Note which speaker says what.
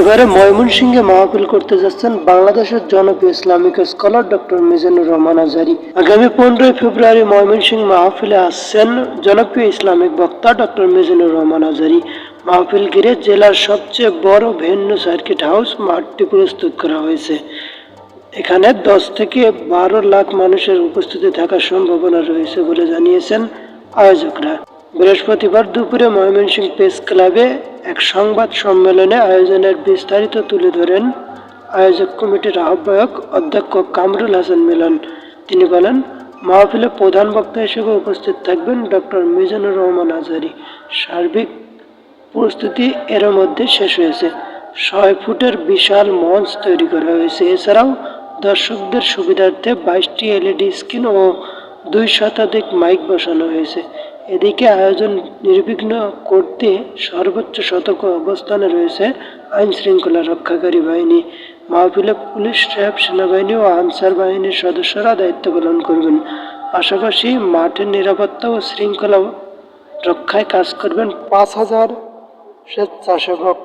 Speaker 1: এবারে ময়মনসিংহে মাহফিল করতে যাচ্ছেন বাংলাদেশের জনপ্রিয় Islamic scholar doctor Mizanur Rahman Azhari. আগামী পনেরোই ফেব্রুয়ারি ময়মনসিংহ মাহফিলে আসছেন জনপ্রিয় ইসলামিক বক্তা ডক্টর মিজানুর রহমান আজারি। মাহফিল ঘিরে জেলার সবচেয়ে বড় ভেন্যু সার্কিট হাউস মাঠটি প্রস্তুত করা হয়েছে। এখানে দশ থেকে বারো লাখ মানুষের উপস্থিতি থাকার সম্ভাবনা রয়েছে বলে জানিয়েছেন আয়োজকরা। বৃহস্পতিবার দুপুরে ময়মনসিংহ প্রেস ক্লাবে এক সংবাদ সম্মেলনে আয়োজনের বিস্তারিত তুলে ধরেন আয়োজক কমিটির আহ্বায়ক অধ্যক্ষ কামরুল হাসান মিলন। তিনি বলেন, মাহফিলে প্রধান বক্তা হিসেবে উপস্থিত থাকবেন ডক্টর মিজানুর রহমান আজারি। সার্বিক প্রস্তুতি এর মধ্যে শেষ হয়েছে। ছয় ফুটের বিশাল মঞ্চ তৈরি করা হয়েছে। এছাড়াও দর্শকদের সুবিধার্থে বাইশটি এলইডি স্ক্রিন ও দুই শতাধিক মাইক বসানো হয়েছে। এদিকে আয়োজন নির্বিঘ্ন করতে সর্বোচ্চ সতর্ক অবস্থানে রয়েছে আইন শৃঙ্খলা রক্ষাকারী বাহিনী। মাহফিলে পুলিশ র্যাব সেনাবাহিনী ও আনসার বাহিনীর সদস্যরা দায়িত্ব পালন করবেন। পাশাপাশি মাঠের নিরাপত্তা ও শৃঙ্খলা রক্ষায় কাজ করবেন পাঁচ হাজার স্বেচ্ছাসেবক।